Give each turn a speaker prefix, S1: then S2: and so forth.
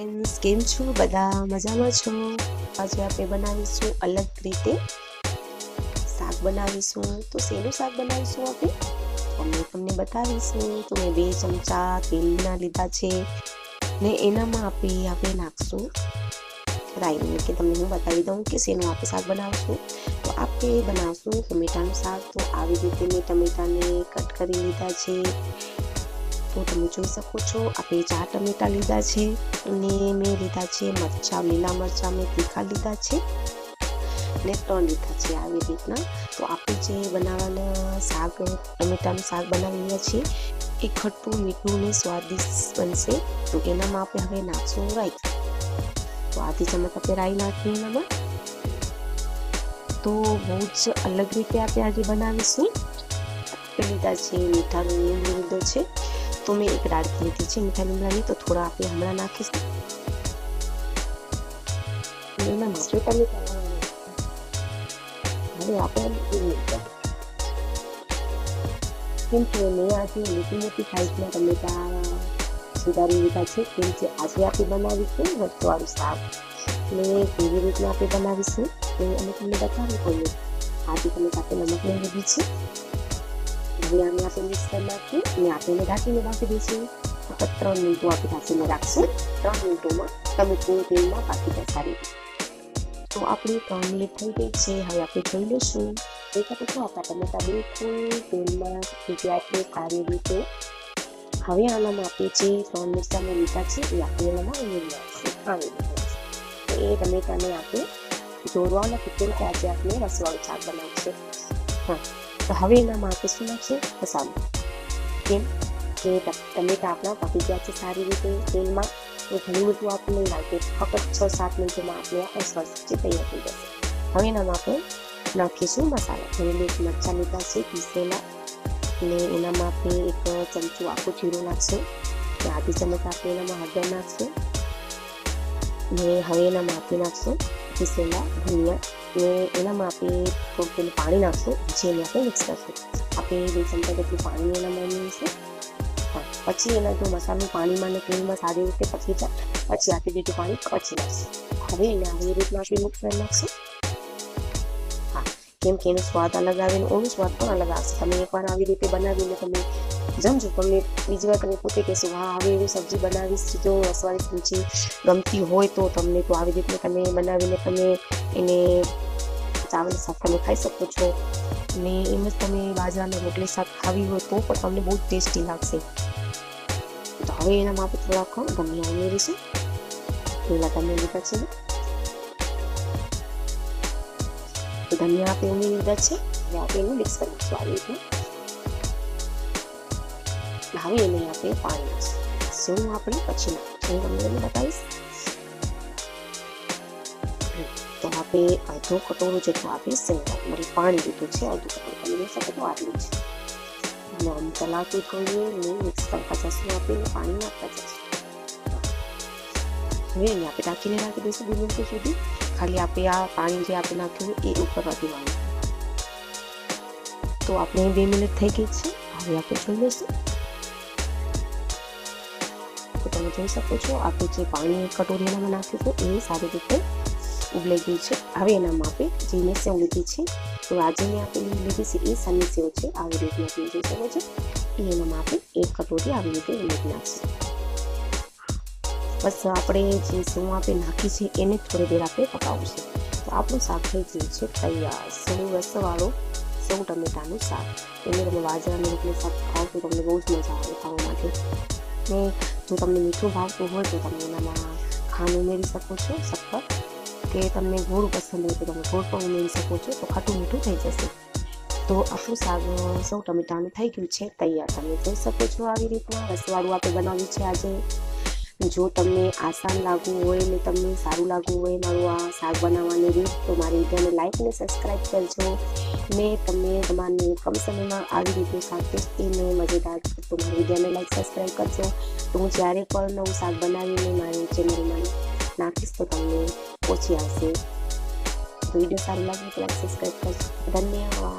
S1: Friends કેમ છો? બધા મજામાં છો? આજે આપણે બનાવીશું અલગ રીતે શાક બનાવીશું. તો શેનું શાક બનાવીશું આપણે? અમે તમને બતાવીશું. તો મેં બે ચમચા તેલના લીધા છે. ને એનામાં આપણે આપણે નાખશું રાઈ કે તમને હું બતાવી દઉં કે શેનું આપણે શાક બનાવશું. તો આપણે બનાવશું ટમેટાનું શાક. તો આવી રીતે મેં ટમેટાને કટ કરી લીધા છે. તો તમે જોઈ શકો છો, આપણે ચાર ટમેટા લીધા છે અને મેં લીધા છે મરચાં, લીલા મરચાં મેં તીખા લીધા છે ને ત્રણ લીધા છે આવી રીતના. તો આપણે જે બનાવવાના શાક, ટમેટાનું શાક બનાવી રહ્યા છીએ, એ ખટ્ટું, મીઠું ને સ્વાદિષ્ટ બનશે. તો એનામાં આપણે હવે નાખશું રાઈ. તો આધી ચમચ આપણે રાઈ નાખીએ એનામાં. તો બહુ જ અલગ રીતે આપણે આજે બનાવીશું. લીધા છે મીઠા લીધો છે. તો મેં એક ડાળખી લીધી છે મીઠા લીમડાની તો થોડા આપણે હમણાં નાખીશું આપણે આજે મોટી મોટી સાઈઝના ટમેટા સુધારી લીધા આજે આપણે બનાવીશું વસ્તુવાળું શાક ને કેવી રીતના આપણે બનાવીશું એ અમે તમને બતાવી પડ્યું આજે તમે સાથે નમક લઈ લીધી છે હવે আমি મિક્સ કરી નાખીએ અને આપણે ઢાંકીને રાખી દઈશું ફક્ત ત્રણ મિનિટો આપણે ઢાંકીને રાખશું ત્રણ મિનિટોમાં ટમેટું તેલમાં પાકી જાય તો આપણી ત્રણ મિનિટ થઈ ગઈ છે હવે આપણે જોઈ લઈશું એ પછી આપણા ટમેટા બિલકુલ તેલમાં ભીગ્યા છે સારી રીતે હવે આનામાં આપણે જે ત્રણ મિરચાને લીધા છે એ આપણે એનામાં ઉમેરી આપીશું આવી તો એ ટમેટાને આપણે જોડવાના નથી કે આજે આપણે રસવાળું શાક બનાવશે હા તો હવે એના આપણે શું નાખશે મસાલો કેમ? કે ટમેટા આપણા પાકી ગયા છે સારી રીતે તેલમાં. એ ઘણું બધું આપણે નહીં લાગે ફક્ત છ, સાત મિનિટમાં આપણે આ સ્વસ્થ તૈયાર થઈ જશે. હવે એનામાં આપણે નાખીશું મસાલા. હવે એક મરચાં લીધા છે પીસેલા અને એનામાં આપણે એક ચમચું આખું જીરું નાખશું. કે આધી ચમચ આપણે એનામાં હળદર નાખશું. ને હવે એનામાં આપણે નાખશું પીસેલા ધનિયા. ને એનામાં આપણે થોડું પેલું પાણી નાખશું જેને આપણે મિક્સ કરશું. આપણે બે ચમચા જેટલું પાણી એનામાં ઉમેરીશું હા, પછી એના જો મસાલો પાણીમાં ને તેલમાં સારી રીતે પકી જાય, પછી આપણે બીજું પાણી પછી નાખશું. હવે એને આવી રીતના આપણે મિક્સ કરી નાખશું. હા, કેમ કે એનો સ્વાદ અલગ આવે ને એનો સ્વાદ પણ અલગ આવશે તમે એકવાર આવી રીતે બનાવીને તમે જમજો. તમને બીજી વાર તમે પોતે કહેશો, હા આવી એવી સબ્જી બનાવીશ. જો રસવાળી સબ્જી ગમતી હોય તો તમને તો આવી રીતે તમે બનાવીને તમે એને ચાવલ સાથે તમે ખાઈ શકો છો. અને એમ જ તમે બાજરાના રોટલી શાક ખાવી હોય તો પણ તમને બહુ ટેસ્ટી લાગશે. તો હવે એનામાં આપણે થોડાક ધનિયા ઉમેરીશું પેલા તમે લીધા છે. તો ધનિયા આપણે ઉમેરી લીધા છે. હવે આપણે એને મિક્સ કરી દઈશું આવી રીતે હવે એને આપણે પાણી શું આપણે પછી હું તમને બતાવીશ. આપણે અડધો કટોરો જેટલું આપણે સેવા મતલબ પાણી લીધું છે અડધો કટોરો તમે જોઈ શકો તો આટલું છે નામ ચલાવતું થઈએ ને મિક્સ કરતા જશું આપણે પાણી નાખતા જશું હવે અહીંયા આપણે ટાંકીને રાખી દઈશું બે મિનિટ સુધી. ખાલી આપણે આ પાણી જે આપણે નાખ્યું એ ઉપર વધવાનું તો આપણે બે મિનિટ થઈ ગઈ છે. હવે આપણે જોઈ લઈશું. તમે જોઈ શકો છો, આપણે જે પાણી કટોરીમાં નાખ્યું હતું એ સારી રીતે ઉબલાઈ ગઈ છે. હવે એનામાં આપણે જે મેં સેવ લીધી છે. તો આજે મેં આપણે લીધી છે એ સની સેવ છે. આવી રીતના આપણે જોઈ શકો એ એનામાં આપણે એક કટોરી આવી રીતે ઉમેરી નાખીશું. બસ આપણે જે સેવ આપણે નાખી છે એને થોડી દેર આપણે પકાવશે. તો આપણું શાક થઈ ગયું છે તૈયાર. સેવ, રસવાળો, સેવ ટમેટાનું શાક. એને તમે બાજરાનું રોટલી શાક ખાવ તો તમને બહુ જ મજા આવે ખાવા માટે. ને જો તમને મીઠું ભાવતું હોય તો તમે એનામાં ખાંડ ઉમેરી શકો છો, શક્કર. કે તમને ગોળ પસંદ હોય તો તમે ગોળ પણ ઉમેરી શકો છો, તો ખાટું મીઠું થઈ જશે. તો આપણું શાક સૌ ટમેટાનું થઈ ગયું છે તૈયાર. તમે જોઈ શકો છો આવી રીતના રસવાળું આપણે બનાવ્યું છે આજે. જો તમને આસાન લાગવું હોય ને તમને સારું લાગવું હોય મારું આ શાક બનાવવાની રીત, તો મારી વિડીયોને લાઈક અને સબસ્ક્રાઈબ કરજો. ને તમે તમારે કમ સમયમાં આવી રીતે શાક ટેસ્ટીને મજેદાર તો મારી વિડીયોને લાઈક, સબસ્ક્રાઈબ કરજો. તો હું જ્યારે પણ નવું શાક બનાવીને મારી ચેનલમાં નાખીશ તો તમને ઓછી આવશે વીડિયો સારું લાગે તો સબસ્ક્રાઈબ કરજો ધન્યવાદ